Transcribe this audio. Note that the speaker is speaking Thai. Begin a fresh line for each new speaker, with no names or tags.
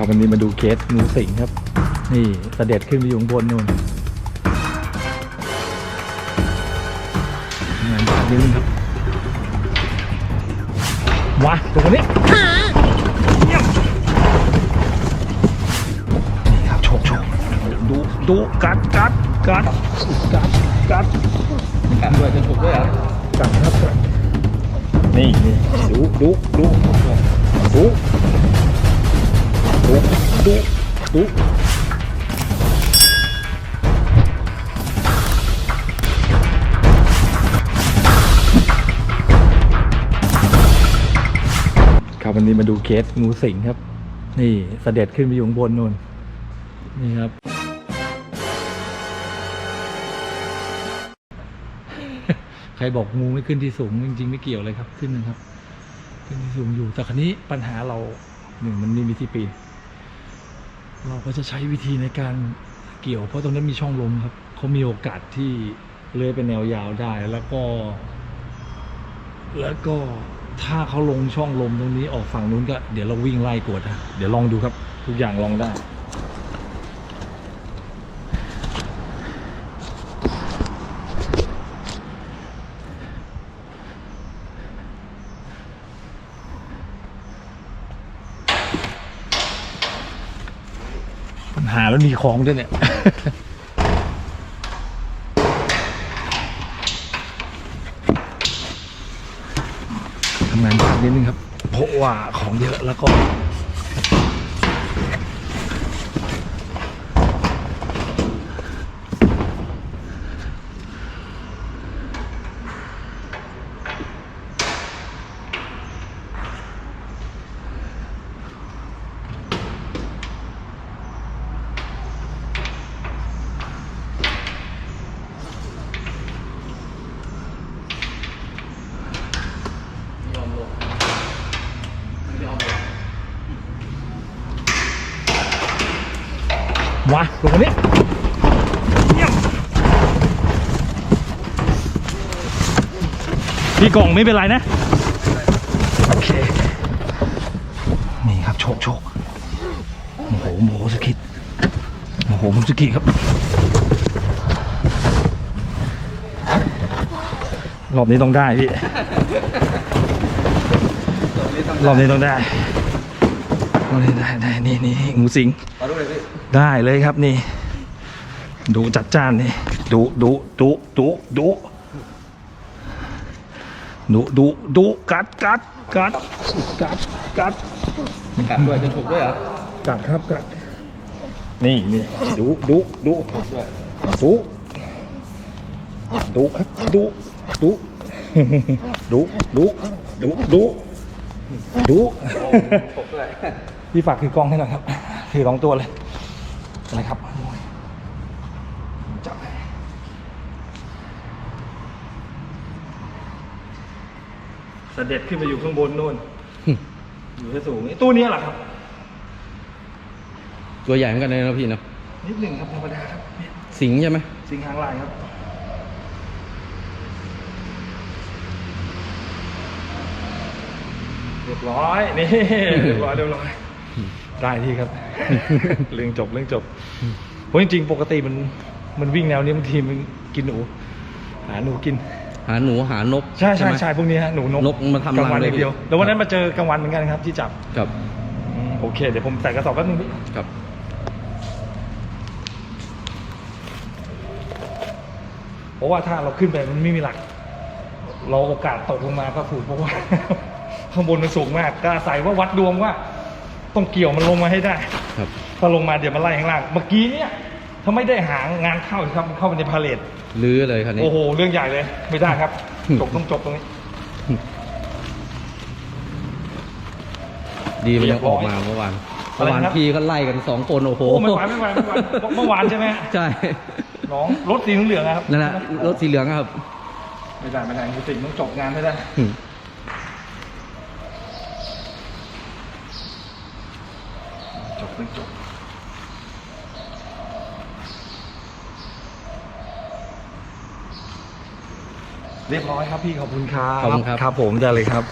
ครับวันนี้มาดูเคสงูสิงครับ นี่เสด็จขึ้นไปอยู่ข้างบนนู่นงานการยืนครับว้าตรงนี้เยี่ยมนี่ครับโชคโชคดูดูกัดกัดกัดกัดกัด
กันด้วยจะถูกด้วยเหรอ
กัดครับกัดนี่นี่ดูดูดูดู ดูดูดูครับวันนี้มาดูเคสงูสิงครับ นี่เสด็จขึ้นไปอยู่ข้างบนนู่น นี่ครับ ใครบอกงูไม่ขึ้นที่สูง จริงๆ ไม่เกี่ยวเลยครับ ขึ้นนะครับ ขึ้นที่สูงอยู่แต่คราวนี้ปัญหาเราหนึ่งมันไม่มีที่ปีน เราก็จะใช้วิธีในการเกี่ยว เพราะตรงนั้นมีช่องลมครับเขามีโอกาสที่เลื้อยเป็นแนวยาวได้แล้วก็ แล้วก็ถ้าเขาลงช่องลมตรงนี้ออกฝั่งนู้นก็เดี๋ยวเราวิ่งไล่กวดนะเดี๋ยวลองดูครับ ทุกอย่างลองได้ หาแล้วมีของด้วยเนี่ย ทำงานยากนิดนึงครับ เพราะว่าของเยอะแล้วก็
ไม่ยอมลงไม่ยอมลง
มาลงมานี้เยี่ยมพี่กล่องไม่เป็นไรนะ โอเค นี่ครับโชคโชคโอ้โหโมโหสกิดโอ้โหผมสกิครับ รอบนี้ต้องได้พี่ รอบนี้ต้องได้รอบนี้ได้ได้นี่นี่งูสิง
ขอดูเลยพี่
ได้เลยครับนี่ ดูจัดจ้านนี่ดูดูดูดูดูดูดูดูกัดกัดกัดกัดกัด
กันด้วยจะถูกด้วยเหรอ
กัดครับกัดนี่นี่ดูดูดู
ถูกด้วย
ดูดูครับดูดูดูดูดูดูดู
ถูกด้วย
พี่ฝากถือกล้องให้หน่อยครับถือสองตัวเลย อะไรครับจับให้เสด็จขึ้นไปอยู่ข้างบนนู่น อยู่ที่สูงนี่ตู้นี้แหละครับ
ตัวใหญ่เหมือนกันเลยนะพี่เนาะ
นิดหนึ่งครับธรรมดาครับเนี่ย
สิงใช่ไหม
สิงหางลายครับ เรียบร้อย นี่ เรียบร้อยเรียบร้อย ได้ที่ครับ เรื่องจบเรื่องจบเพราะจริงๆ ปกติมันมันวิ่งแนวนี้บางทีมันกินหนู หาหนูกิน
หาหนูหานก
ใช่ใช่
ไหม
ใช่พวกนี้ฮะหนูนก
นกมันทำ
กลางวัน
รังเลย
อย่างเดียว
พี่
แล้ววันนั้นมาเจอกลางวันเหมือนกันครับ ที่จับ
ครับ
อืมโอเค เดี๋ยวผมใส่กระสอบแป๊บนึงพี่
ครับ
เพราะว่าถ้าเราขึ้นไปมันไม่มีหลัก เราโอกาสตกลงมาก็สูงเพราะว่า ข้างบนมันสูงมากก็อาศัยว่าวัดดวงว่า ต้องเกี่ยวมันลงมาให้ได้
ครับ
ถ้าลงมาเดี๋ยวมันไล่ข้างล่าง เมื่อกี้เนี่ยถ้าไม่ได้หางานเข้าครับมันเข้าไปในพาเลท
ลื้อเลยคันนี้
โอ้โหเรื่องใหญ่เลย ไม่ได้ครับ
อืม
จบต้องจบตรงนี้
ดีมันยังออกมาเมื่อวาน
อะไร
เมื่อวาน
ครับ
พี่ก็ไล่กันสองคนโอ้โห
โอ้ไม่ไหวไม่ไหวไม่ไหวเมื่อวานใช่ไหม
ใช่
น้องรถสีเหลืองๆอะครับ
นั่นแหละรถสีเหลืองอะครับ
ไม่ได้ไม่ได้จริงๆต้องจบงานให้ได้
อืม
จบต้องจบเรียบร้อยครับพี่ขอบคุณครับ
ขอบคุณครับ
ครับผมได้เลยครับ